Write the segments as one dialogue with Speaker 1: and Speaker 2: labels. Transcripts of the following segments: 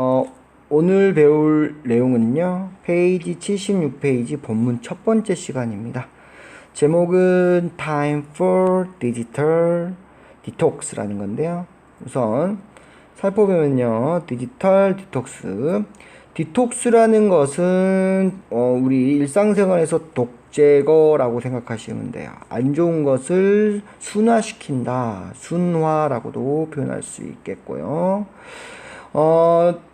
Speaker 1: 어, 오늘 배울 내용은요, 페이지 76페이지 본문 첫 번째 시간입니다. 제목은 Time for Digital Detox라는 건데요. 우선 살펴보면요, 디지털 디톡스. 디톡스라는 것은 어, 우리 일상생활에서 독제거라고 생각하시면 돼요. 안 좋은 것을 순화시킨다, 순화라고도 표현할 수 있겠고요. 어,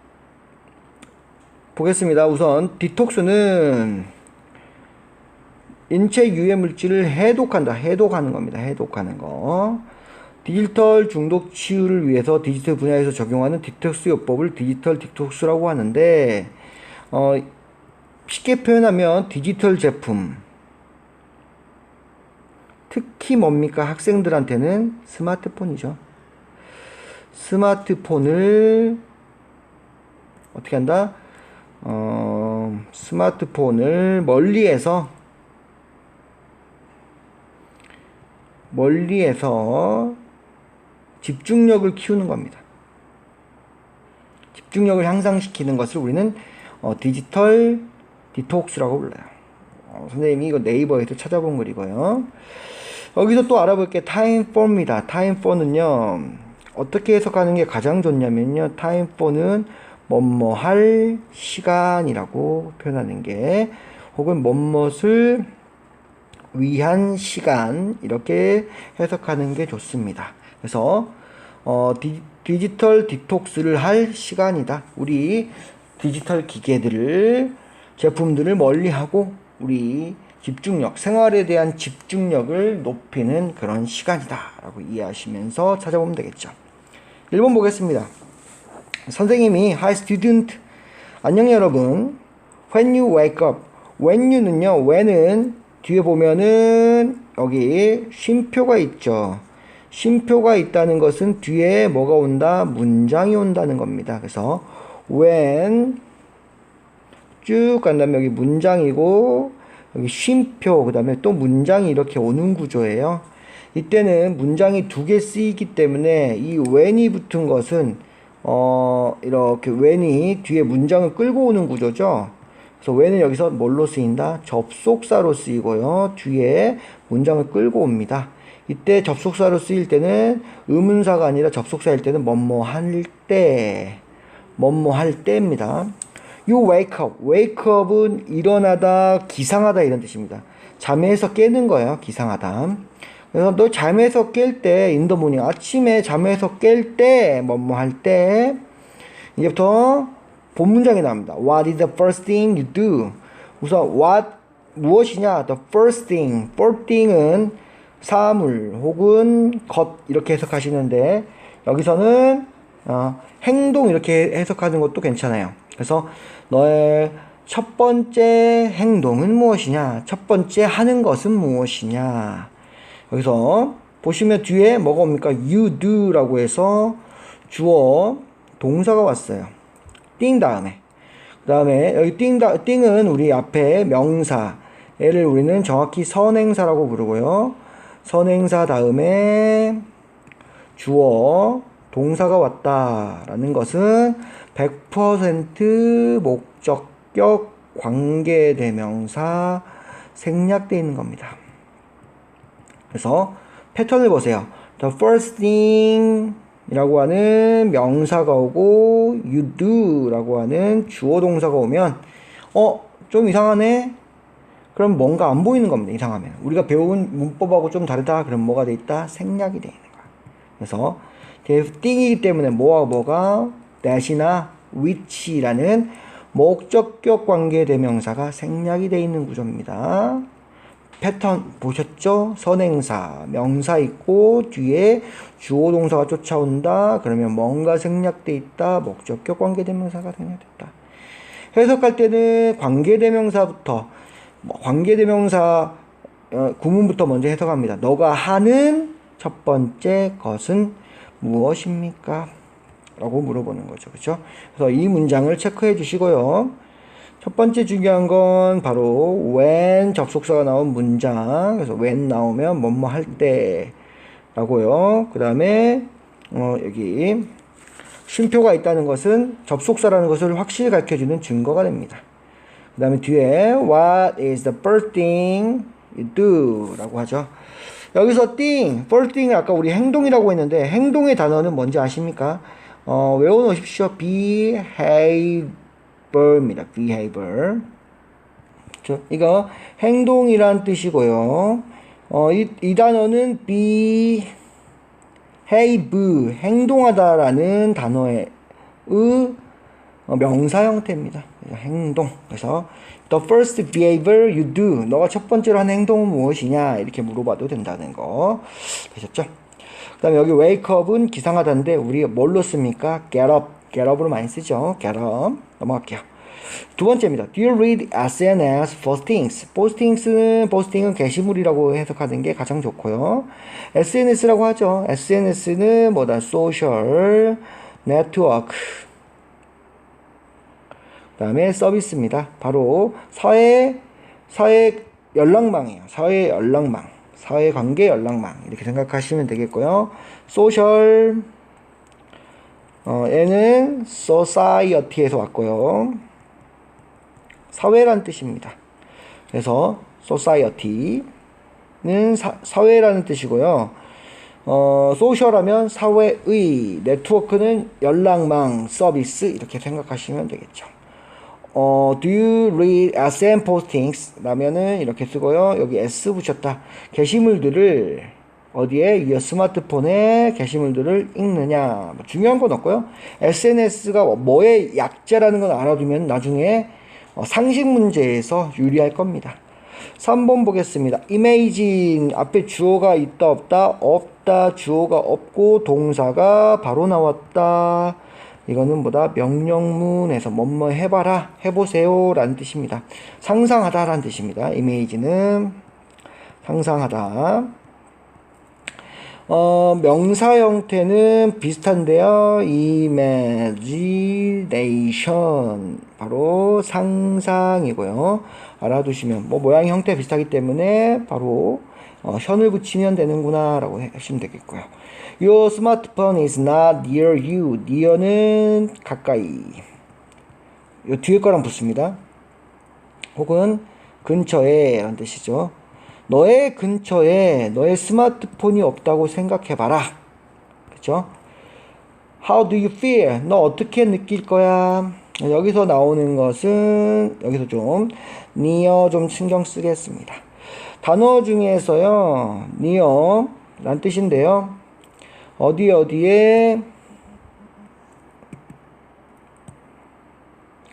Speaker 1: 보겠습니다. 우선 디톡스는 인체 유해 물질을 해독한다. 해독하는 겁니다. 해독하는 거. 디지털 중독 치유를 위해서 디지털 분야에서 적용하는 디톡스 요법을 디지털 디톡스라고 하는데 어, 쉽게 표현하면 디지털 제품 특히 뭡니까 학생들한테는 스마트폰이죠. 스마트폰을 어떻게 한다? 어, 스마트폰을 멀리에서 멀리에서 집중력을 키우는 겁니다. 집중력을 향상시키는 것을 우리는 어, 디지털 디톡스라고 불러요. 어, 선생님이 이거 네이버에서 찾아본 글이고요. 여기서 또 알아볼 게 타임포입니다. 타임포는요, 어떻게 해석하는 게 가장 좋냐면요, 타임포는 뭐뭐 할 시간이라고 표현하는 게, 혹은 뭐뭇을 위한 시간, 이렇게 해석하는 게 좋습니다. 그래서, 어, 디, 디지털 디톡스를 할 시간이다. 우리 디지털 기계들을, 제품들을 멀리 하고, 우리 집중력, 생활에 대한 집중력을 높이는 그런 시간이다. 라고 이해하시면서 찾아보면 되겠죠. 1번 보겠습니다. 선생님이 Hi student. 안녕 여러분. When you wake up. When you는요, when은 뒤에 보면은 여기 쉼표가 있죠. 쉼표가 있다는 것은 뒤에 뭐가 온다? 문장이 온다는 겁니다. 그래서 when 쭉 간 다음에 여기 문장이고 여기 쉼표 그 다음에 또 문장이 이렇게 오는 구조예요. 이때는 문장이 두 개 쓰이기 때문에 이 when이 붙은 것은 어 이렇게 when이 뒤에 문장을 끌고 오는 구조죠. 그래서 when은 여기서 뭘로 쓰인다? 접속사로 쓰이고요. 뒤에 문장을 끌고 옵니다. 이때 접속사로 쓰일 때는 의문사가 아니라 접속사일 때는 뭐뭐 할 때, 뭐뭐 할 때입니다. You wake up. wake up은 일어나다, 기상하다 이런 뜻입니다. 잠에서 깨는 거예요. 기상하다. 너 잠에서 깰 때, 인더 모닝 아침에 잠에서 깰 때, 뭐뭐 할 때, 이제부터 본 문장이 나옵니다. What is the first thing you do? 우선 what 무엇이냐? The first thing. first thing은 사물 혹은 것 이렇게 해석하시는데 여기서는 어, 행동 이렇게 해석하는 것도 괜찮아요. 그래서 너의 첫 번째 행동은 무엇이냐? 첫 번째 하는 것은 무엇이냐? 여기서 보시면 뒤에 뭐가 옵니까? You do라고 해서 주어 동사가 왔어요. 띵 다음에. 그 다음에 여기 띵, 다, 띵은 우리 앞에 명사. 얘를 우리는 정확히 선행사라고 부르고요. 선행사 다음에 주어 동사가 왔다라는 것은 100% 목적격 관계대명사 생략되어 있는 겁니다. 그래서 패턴을 보세요. The first thing 이라고 하는 명사가 오고 you do 라고 하는 주어 동사가 오면 어? 좀 이상하네? 그럼 뭔가 안 보이는 겁니다. 이상하면. 우리가 배운 문법하고 좀 다르다. 그럼 뭐가 돼 있다? 생략이 돼 있는 거야. 그래서 띵이기 때문에 뭐와 뭐가 that이나 which라는 목적격 관계 대명사가 생략이 돼 있는 구조입니다. 패턴 보셨죠? 선행사, 명사 있고 뒤에 주어 동사가 쫓아온다. 그러면 뭔가 생략돼 있다. 목적격 관계대명사가 생략됐다. 해석할 때는 관계대명사부터 관계대명사 어, 구문부터 먼저 해석합니다. 너가 하는 첫 번째 것은 무엇입니까? 라고 물어보는 거죠. 그렇죠? 그래서 이 문장을 체크해 주시고요. 첫 번째 중요한 건 바로 when 접속사가 나온 문장. 그래서 when 나오면 뭐뭐 할 때라고요. 그 다음에 어, 여기 쉼표가 있다는 것은 접속사라는 것을 확실히 가르쳐주는 증거가 됩니다. 그 다음에 뒤에 What is the first thing you do? 라고 하죠. 여기서 thing, first thing을 아까 우리 행동이라고 했는데 행동의 단어는 뭔지 아십니까? 어, 외워놓으십시오. Behavior입니다. behavior. 그렇죠? 이거 행동이란 뜻이고요. 어, 이, 이 단어는 be, have, 행동하다라는 단어의 의 어, 명사 형태입니다. 행동. 그래서 the first behavior you do. 너가 첫 번째로 한 행동은 무엇이냐? 이렇게 물어봐도 된다는 거. 되셨죠? 그 다음에 여기 wake up은 기상하다인데 우리 뭘로 씁니까? get up. Get up으로 많이 쓰죠. get up. 넘어갈게요. 두 번째입니다. Do you read SNS postings? postings는 posting은 게시물이라고 해석하는 게 가장 좋고요. SNS라고 하죠. SNS는 뭐다? social network. 그다음에 서비스입니다. 바로 사회 사회 연락망이에요. 사회 연락망, 사회 관계 연락망 이렇게 생각하시면 되겠고요. 소셜 어, 얘는 society에서 왔고요. 사회란 뜻입니다. 그래서 society는 사, 사회라는 뜻이고요. 어, 소셜하면 사회의, 네트워크는 연락망, 서비스 이렇게 생각하시면 되겠죠. 어, do you read SM postings? 라면은 이렇게 쓰고요. 여기 S 붙였다. 게시물들을 어디에? your 스마트폰에 게시물들을 읽느냐. 뭐 중요한 건 없고요. SNS가 뭐의 약자라는 건 알아두면 나중에 어, 상식 문제에서 유리할 겁니다. 3번 보겠습니다. imagine 앞에 주어가 있다 없다 없다 주어가 없고 동사가 바로 나왔다. 이거는 뭐다 명령문에서 뭐뭐 해봐라 해보세요 라는 뜻입니다. 상상하다 라는 뜻입니다. image는 상상하다. 어, 명사 형태는 비슷한데요. imagination 바로 상상이고요. 알아두시면 뭐 모양 형태 비슷하기 때문에 바로 어, 현을 붙이면 되는구나 라고 하시면 되겠고요. Your smartphone is not near you. near는 가까이. 요 뒤에 거랑 붙습니다. 혹은 근처에 라는 뜻이죠. 너의 근처에 너의 스마트폰이 없다고 생각해봐라. 그쵸? How do you feel? 너 어떻게 느낄 거야? 여기서 나오는 것은 여기서 좀 near 좀 신경 쓰겠습니다. 단어 중에서요, near 란 뜻인데요. 어디 어디에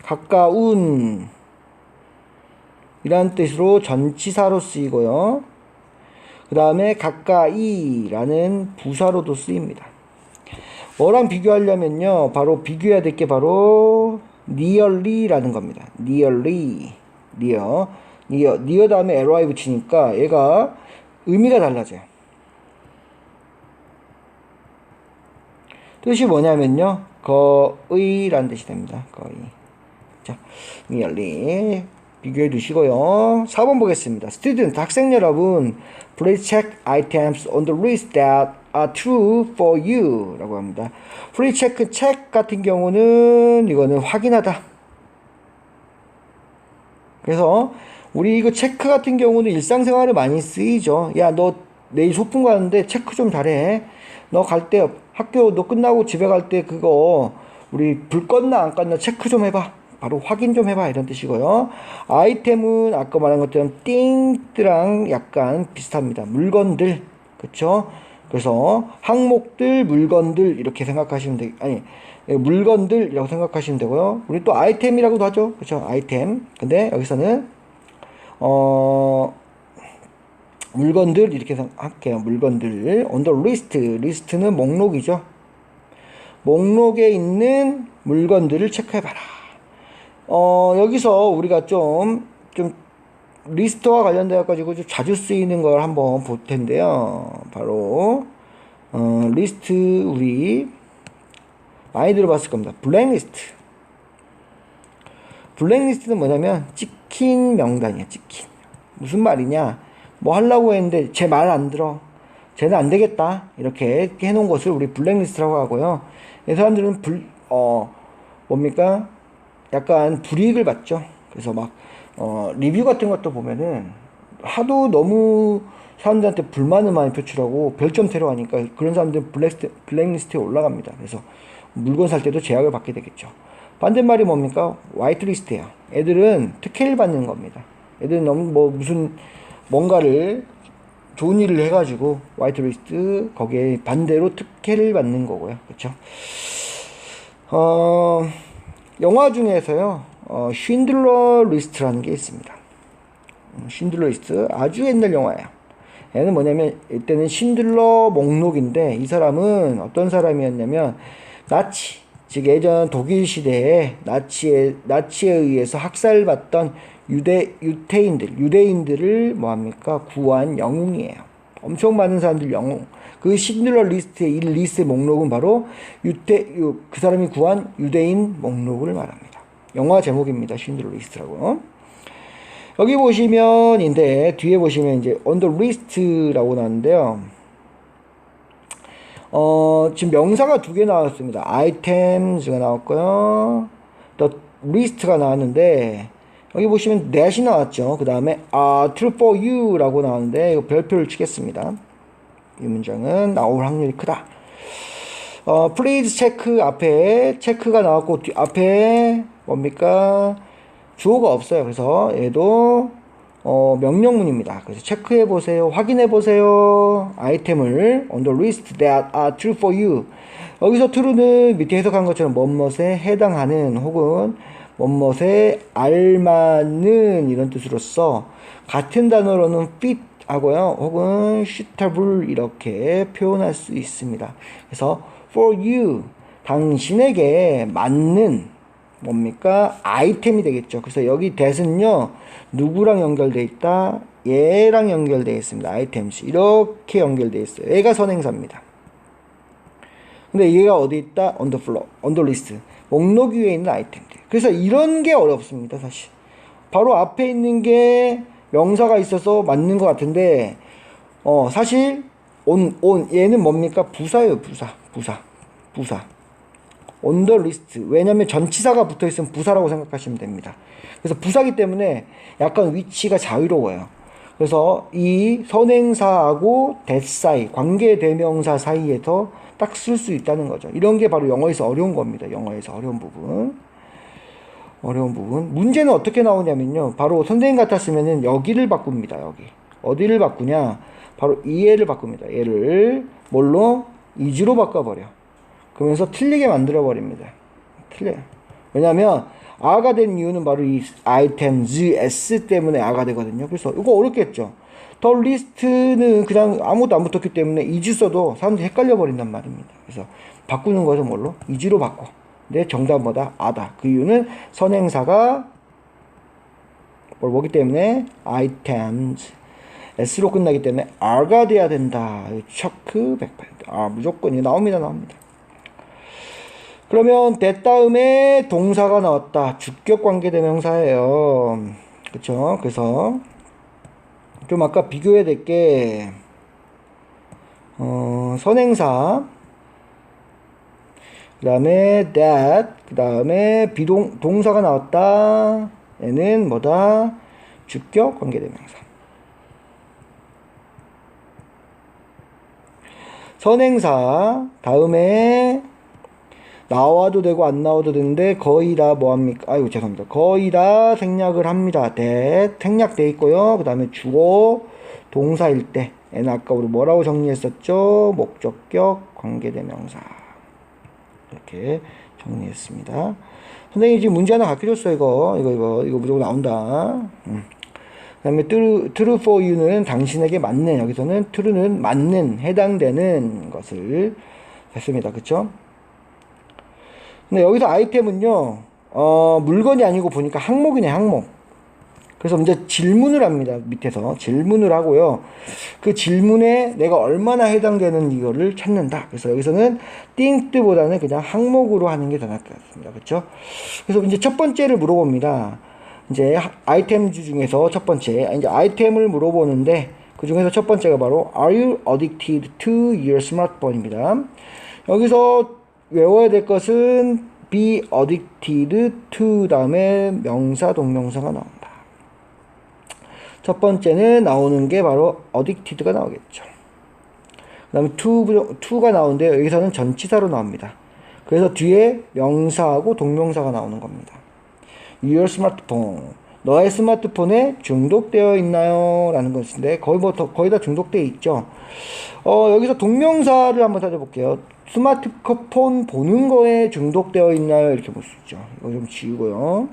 Speaker 1: 가까운 이란 뜻으로 전치사로 쓰이고요. 그 다음에 가까이라는 부사로도 쓰입니다. 뭐랑 비교하려면요. 바로 비교해야 될 게 바로 nearly라는 겁니다. nearly, near, near, near 다음에 ly 붙이니까 얘가 의미가 달라져요. 뜻이 뭐냐면요. 거의라는 뜻이 됩니다. 거의. 자, nearly 비교해 두시고요. 4번 보겠습니다. Student, 학생 여러분, please check items on the list that are true for you 라고 합니다. free check, check 같은 경우는 이거는 확인하다. 그래서 우리 이거 체크 같은 경우는 일상생활에 많이 쓰이죠. 야, 너 내일 소풍 가는데 체크 좀 잘해. 너 갈 때 학교 너 끝나고 집에 갈 때 그거 우리 불 껐나 안 껐나 체크 좀 해봐. 바로 확인 좀 해봐 이런 뜻이고요. 아이템은 아까 말한 것처럼 띵트랑 약간 비슷합니다. 물건들 그쵸? 그래서 항목들 물건들 이렇게 생각하시면 되 아니 물건들이라고 생각하시면 되고요. 우리 또 아이템이라고도 하죠. 그쵸? 아이템. 근데 여기서는 어 물건들 이렇게 할게요. 물건들 the list 리스트는 목록이죠. 목록에 있는 물건들을 체크해 봐라. 어, 여기서 우리가 좀, 좀, 리스트와 관련되어 가지고 좀 자주 쓰이는 걸 한번 볼 텐데요. 바로, 어, 리스트, 우리, 많이 들어봤을 겁니다. 블랙리스트. 블랙리스트는 뭐냐면, 찍힌 명단이야, 찍힌. 무슨 말이냐. 뭐 하려고 했는데, 제 말 안 들어. 쟤는 안 되겠다. 이렇게 해놓은 것을 우리 블랙리스트라고 하고요. 이 사람들은 불, 어, 뭡니까? 약간 불이익을 받죠. 그래서 막, 어, 리뷰 같은 것도 보면은 하도 너무 사람들한테 불만을 많이 표출하고 별점 테러 하니까 그런 사람들은 블랙리스트, 블랙리스트에 올라갑니다. 그래서 물건 살 때도 제약을 받게 되겠죠. 반대말이 뭡니까? 화이트리스트예요. 애들은 특혜를 받는 겁니다. 애들은 너무 뭐 무슨 뭔가를 좋은 일을 해가지고 화이트리스트 거기에 반대로 특혜를 받는 거고요. 그렇죠? 어, 영화 중에서요. 어, 쉰들러 리스트라는 게 있습니다. 음, 쉰들러 리스트 아주 옛날 영화예요. 얘는 뭐냐면 이때는 쉰들러 목록인데 이 사람은 어떤 사람이었냐면 나치 즉 예전 독일 시대에 나치에 나치에 의해서 학살받던 유대 유태인들 유대인들을 뭐합니까 구한 영웅이에요. 엄청 많은 사람들 영웅. 그 신들러 리스트의 이 리스트의 목록은 바로 유태 유, 그 사람이 구한 유대인 목록을 말합니다. 영화 제목입니다. 신들러 리스트라고. 여기 보시면인데 뒤에 보시면 이제 the list라고 나왔는데요. 어, 지금 명사가 두 개 나왔습니다. items가 나왔고요. the list가 나왔는데 여기 보시면 that이 나왔죠. 그 다음에 uh, true for you라고 나왔는데 이거 별표를 치겠습니다. 이 문장은 나올 확률이 크다. 어, please check 앞에 체크가 나왔고 뒤, 앞에 뭡니까? 주어가 없어요. 그래서 얘도 어, 명령문입니다. 그래서 체크해 보세요. 확인해 보세요. 아이템을 on the list that are true for you. 여기서 true는 밑에 해석한 것처럼 뭐뭇에 해당하는 혹은 뭐뭇에 알맞는 이런 뜻으로서 같은 단어로는 fit 하고요. 혹은 suitable 이렇게 표현할 수 있습니다. 그래서 for you 당신에게 맞는 뭡니까? 아이템이 되겠죠. 그래서 여기 that은요, 누구랑 연결돼 있다? 얘랑 연결되어 있습니다. 아이템스. 이렇게 연결되어 있어요. 얘가 선행사입니다. 근데 얘가 어디 있다? on the floor, on the list. 목록 위에 있는 아이템들. 그래서 이런 게 어렵습니다, 사실. 바로 앞에 있는 게 명사가 있어서 맞는 것 같은데, 어, 사실, on, on, 얘는 뭡니까? 부사예요, 부사. 부사. 부사. the list. 왜냐면 전치사가 붙어 있으면 부사라고 생각하시면 됩니다. 그래서 부사기 때문에 약간 위치가 자유로워요. 그래서 이 선행사하고 that 사이, 관계 대명사 사이에서 딱 쓸 수 있다는 거죠. 이런 게 바로 영어에서 어려운 겁니다. 영어에서 어려운 부분. 어려운 부분. 문제는 어떻게 나오냐면요. 바로 선생님 같았으면은 여기를 바꿉니다. 여기. 어디를 바꾸냐? 바로 이 애를 바꿉니다. 얘를 뭘로? 이지로 바꿔버려. 그러면서 틀리게 만들어 버립니다. 틀려요. 왜냐하면 아가 된 이유는 바로 이 아이템 z s 때문에 아가 되거든요. 그래서 이거 어렵겠죠. 더 리스트는 그냥 아무것도 안 붙었기 때문에 이지 써도 사람들이 헷갈려 버린단 말입니다. 그래서 바꾸는 것은 뭘로? 이지로 바꿔. 근데 정답보다 아다. 그 이유는 선행사가 뭘 뭐기 때문에 items s로 끝나기 때문에 r가 돼야 된다. 체크 100%. 아 무조건 이 나옵니다, 나옵니다. 그러면 that 다음에 동사가 나왔다. 주격 관계 대명사예요. 그쵸? 그래서 좀 아까 비교해야 될 게 어, 선행사 그 다음에 that 그 다음에 비동 동사가 나왔다. 얘는 뭐다? 주격 관계 대명사. 선행사 다음에 나와도 되고 안 나와도 되는데 거의 다 뭐합니까? 아이고 죄송합니다. 거의 다 생략을 합니다. 대 생략돼 있고요. 그 다음에 주어 동사일 때 얘는 아까 우리 뭐라고 정리했었죠? 목적격 관계대명사 이렇게 정리했습니다. 선생님 지금 문제 하나 가르쳐줬어 이거 이거 이거 이거 무조건 나온다. 음. 그 다음에 true, true for you는 당신에게 맞는 여기서는 true는 맞는 해당되는 것을 했습니다. 그쵸? 근데 여기서 아이템은요, 어, 물건이 아니고 보니까 항목이네, 항목. 그래서 이제 질문을 합니다. 밑에서. 질문을 하고요. 그 질문에 내가 얼마나 해당되는 이거를 찾는다. 그래서 여기서는 think보다는 그냥 항목으로 하는 게더 낫을 것 같습니다. 그렇죠? 그래서 이제 첫 번째를 물어봅니다. 이제 아이템 중에서 첫 번째, 이제 아이템을 물어보는데 그 중에서 첫 번째가 바로 Are you addicted to your smartphone입니다. 여기서 외워야 될 것은 be addicted to 다음에 명사 동명사가 나온다. 첫 번째는 나오는 게 바로 addicted가 나오겠죠. 그 다음에 to, to가 나오는데요. 여기서는 전치사로 나옵니다. 그래서 뒤에 명사하고 동명사가 나오는 겁니다. Your smartphone. 너의 스마트폰에 중독되어 있나요? 라는 것인데, 거의 뭐, 더, 거의 다 중독되어 있죠. 어, 여기서 동명사를 한번 찾아볼게요. 스마트폰 보는 거에 중독되어 있나요? 이렇게 볼 수 있죠. 이거 좀 지우고요.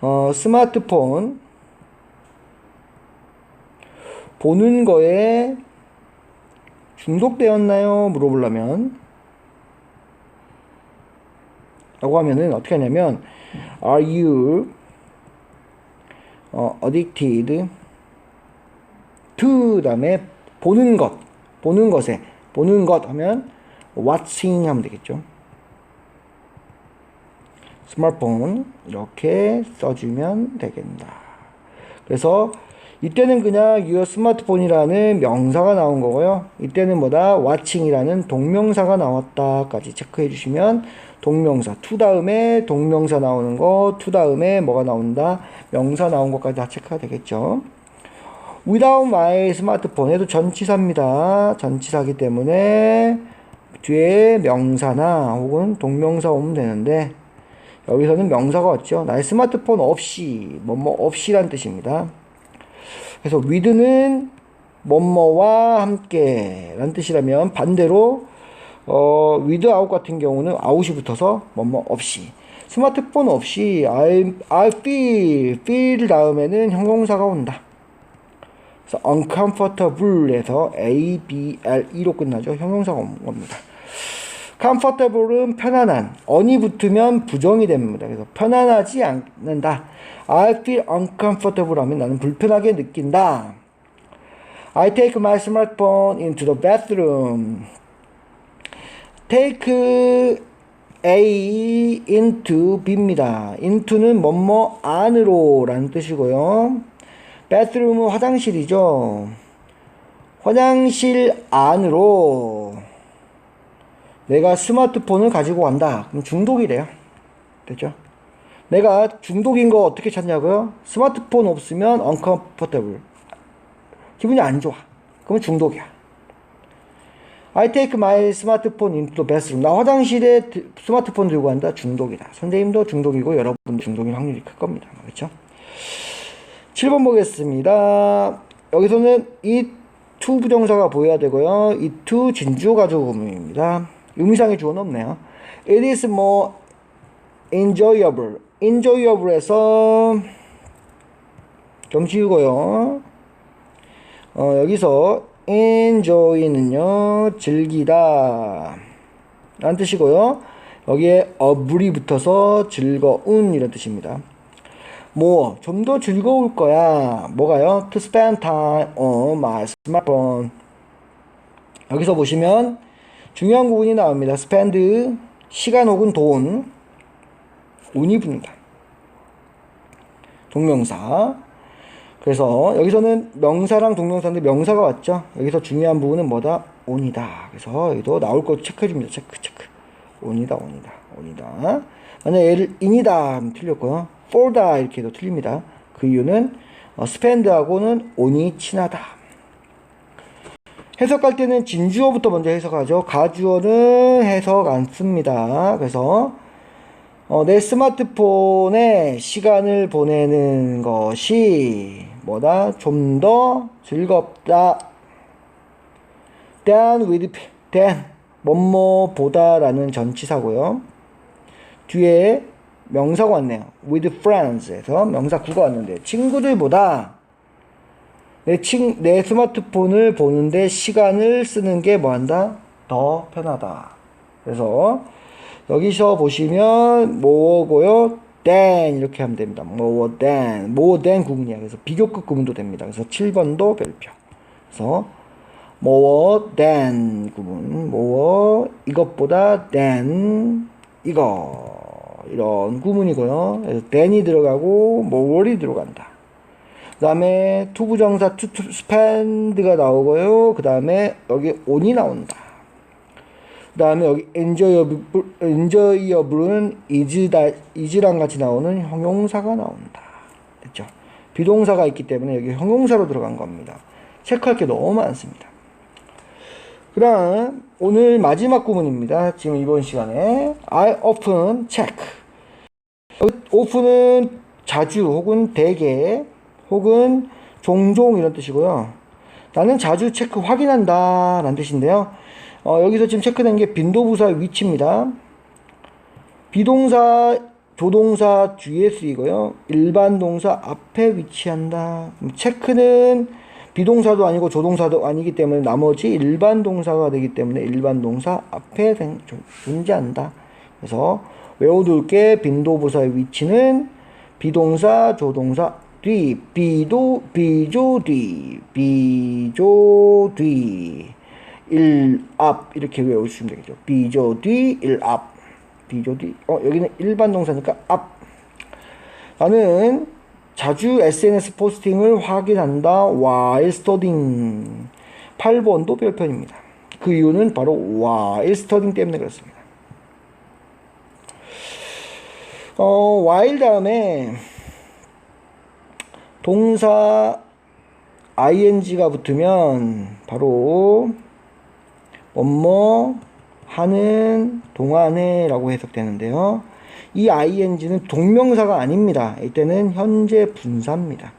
Speaker 1: 어, 스마트폰 보는 거에 중독되었나요? 물어보려면 라고 하면은 어떻게 하냐면 Are you 어, addicted to 다음에 보는 것 보는 것에 보는 것 하면 watching 하면 되겠죠. 스마트폰 이렇게 써주면 되겠다. 그래서 이때는 그냥 your 스마트폰이라는 명사가 나온 거고요. 이때는 뭐다 watching이라는 동명사가 나왔다까지 체크해 주시면 동명사 to 다음에 동명사 나오는 거 to 다음에 뭐가 나온다 명사 나온 것까지 다 체크가 되겠죠. without my 스마트폰 해도 전치사입니다. 전치사기 때문에 뒤에 명사나 혹은 동명사 오면 되는데 여기서는 명사가 왔죠. 나의 스마트폰 없이 뭐뭐 없이란 뜻입니다. 그래서 with는 뭐뭐와 함께 라는 뜻이라면 반대로 어, without 같은 경우는 out이 붙어서 뭐뭐 없이 스마트폰 없이 I, I feel, feel 다음에는 형용사가 온다. 그래서 uncomfortable에서 A, B, L, E로 끝나죠. 형용사가 온 겁니다. comfortable은 편안한, on이 붙으면 부정이 됩니다. 그래서 편안하지 않는다. I feel uncomfortable 하면 나는 불편하게 느낀다. I take my smartphone into the bathroom. Take A into B입니다. into는 뭐뭐 안으로 라는 뜻이고요. bathroom은 화장실이죠. 화장실 안으로 내가 스마트폰을 가지고 간다. 그럼 중독이래요. 됐죠? 내가 중독인 거 어떻게 찾냐고요? 스마트폰 없으면 uncomfortable. 기분이 안 좋아. 그러면 중독이야. I take my smartphone into the bathroom. 나 화장실에 스마트폰 들고 간다. 중독이다. 선생님도 중독이고 여러분도 중독인 확률이 클 겁니다. 그렇죠? 7번 보겠습니다. 여기서는 이 to 부정사가 보여야 되고요. 이 to 진주 가족 의문입니다. 의미상의 주어는 없네요. It is more enjoyable. enjoyable에서 좀 지우고요. 어, 여기서 enjoy는요, 즐기다. 라는 뜻이고요. 여기에 able이 붙어서 즐거운 이런 뜻입니다. 뭐, 좀 더 즐거울 거야. 뭐가요? To spend time on my smartphone. 여기서 보시면 중요한 부분이 나옵니다. spend, 시간 혹은 돈. 운이 붙는다. 동명사. 그래서 여기서는 명사랑 동명사인데 명사가 왔죠. 여기서 중요한 부분은 뭐다? 온이다. 그래서 여기도 나올 거 체크해 줍니다. 체크 체크. 온이다 온이다 온이다. 만약 얘를 인이다 하면 틀렸고요. for다 이렇게 해도 틀립니다. 그 이유는 어, spend하고는 온이 친하다. 해석할 때는 진주어부터 먼저 해석하죠. 가주어는 해석 안 씁니다. 그래서 어, 내 스마트폰에 시간을 보내는 것이 뭐다? 좀 더 즐겁다. than with than 뭐뭐보다라는 전치사고요. 뒤에 명사가 왔네요. with friends에서 명사 구가 왔는데 친구들보다 내, 친, 내 스마트폰을 보는데 시간을 쓰는 게 뭐한다? 더 편하다. 그래서 여기서 보시면 뭐고요? than 이렇게 하면 됩니다. more than, more than 구문이야. 그래서 비교급 구문도 됩니다. 그래서 7번도 별표. 그래서 more than 구문, more 이것보다 than 이거 이런 구문이고요. 그래서 than이 들어가고 more이 들어간다. 그 다음에 투부정사 to, to spend가 나오고요. 그 다음에 여기 on이 나온다. 그 다음에 여기 enjoyable, enjoyable은 is랑 같이 나오는 형용사가 나온다. 됐죠? 비동사가 있기 때문에 여기 형용사로 들어간 겁니다. 체크할 게 너무 많습니다. 그 다음, 오늘 마지막 구문입니다. 지금 이번 시간에. I often check. often은 자주 혹은 대개 혹은 종종 이런 뜻이고요. 나는 자주 체크 확인한다 라는 뜻인데요. 어, 여기서 지금 체크된 게 빈도부사 위치입니다. 비동사, 조동사 뒤에 쓰이고요. 일반 동사 앞에 위치한다. 체크는 비동사도 아니고 조동사도 아니기 때문에 나머지 일반 동사가 되기 때문에 일반 동사 앞에 존재한다. 그래서 외워둘 게 빈도부사의 위치는 비동사, 조동사 뒤, 비도, 비조 뒤, 비조 뒤, 일앞 이렇게 외우시면 되겠죠. 비조 뒤, 일 앞, 비조 뒤. 어 여기는 일반 동사니까 앞. 나는 자주 SNS 포스팅을 확인한다. while studying. 8번도 별편입니다. 그 이유는 바로 while studying 때문에 그렇습니다. 어, while 다음에 동사 ing가 붙으면 바로 뭐뭐 하는 동안에라고 해석되는데요. 이 ing는 동명사가 아닙니다. 이때는 현재 분사입니다.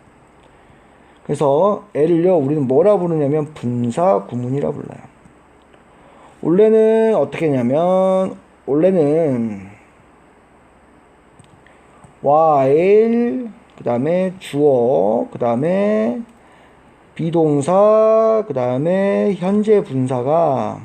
Speaker 1: 그래서 애를요 우리는 뭐라 부르냐면 분사 구문이라 불러요. 원래는 어떻게 했냐면 원래는 while 그 다음에 주어 그 다음에 비동사 그 다음에 현재 분사가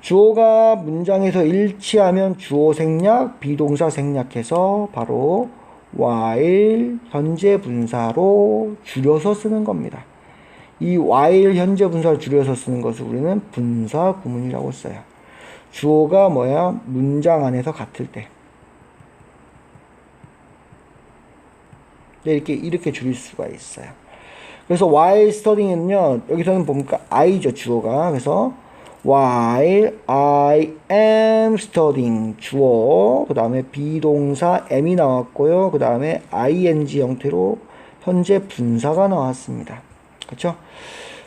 Speaker 1: 주어가 문장에서 일치하면 주어 생략 비동사 생략해서 바로 while 현재 분사로 줄여서 쓰는 겁니다. 이 while 현재 분사를 줄여서 쓰는 것을 우리는 분사 구문이라고 써요. 주어가 뭐야? 문장 안에서 같을 때. 네, 이렇게, 이렇게 줄일 수가 있어요. 그래서 while studying은요, 여기서는 보니까 I죠, 주어가. 그래서 while I am studying, 주어. 그 다음에 비동사 am이 나왔고요. 그 다음에 ing 형태로 현재 분사가 나왔습니다. 그렇죠?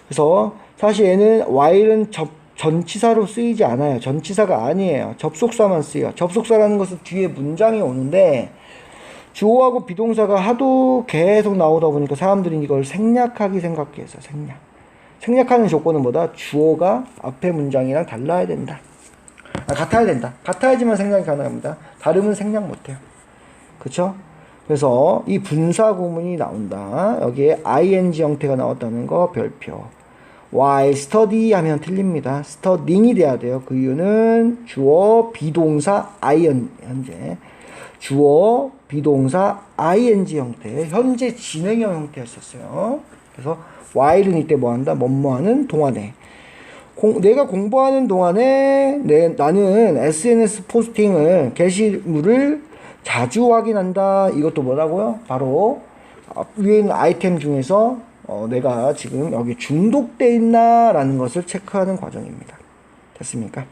Speaker 1: 그래서 사실 얘는 while은 접, 전치사로 쓰이지 않아요. 전치사가 아니에요. 접속사만 쓰여. 접속사라는 것은 뒤에 문장이 오는데 주어하고 비동사가 하도 계속 나오다 보니까 사람들이 이걸 생략하기 생각해서 생략. 생략하는 조건은 뭐다? 주어가 앞에 문장이랑 달라야 된다. 아, 같아야 된다. 같아야지만 생략이 가능합니다. 다르면 생략 못해요. 그쵸? 그래서 이 분사 구문이 나온다. 여기에 ing 형태가 나왔다는 거 별표. while study 하면 틀립니다. studying이 돼야 돼요. 그 이유는 주어, 비동사, ing 현재. 주어, 비동사, ing 형태, 현재 진행형 형태였었어요. 그래서 while은 이때 뭐 한다? 뭐뭐 하는 동안에. 공, 내가 공부하는 동안에 내, 나는 SNS 포스팅을 게시물을 자주 확인한다. 이것도 뭐라고요? 바로 어, 위에 있는 아이템 중에서 어, 내가 지금 여기 중독돼 있나라는 것을 체크하는 과정입니다. 됐습니까?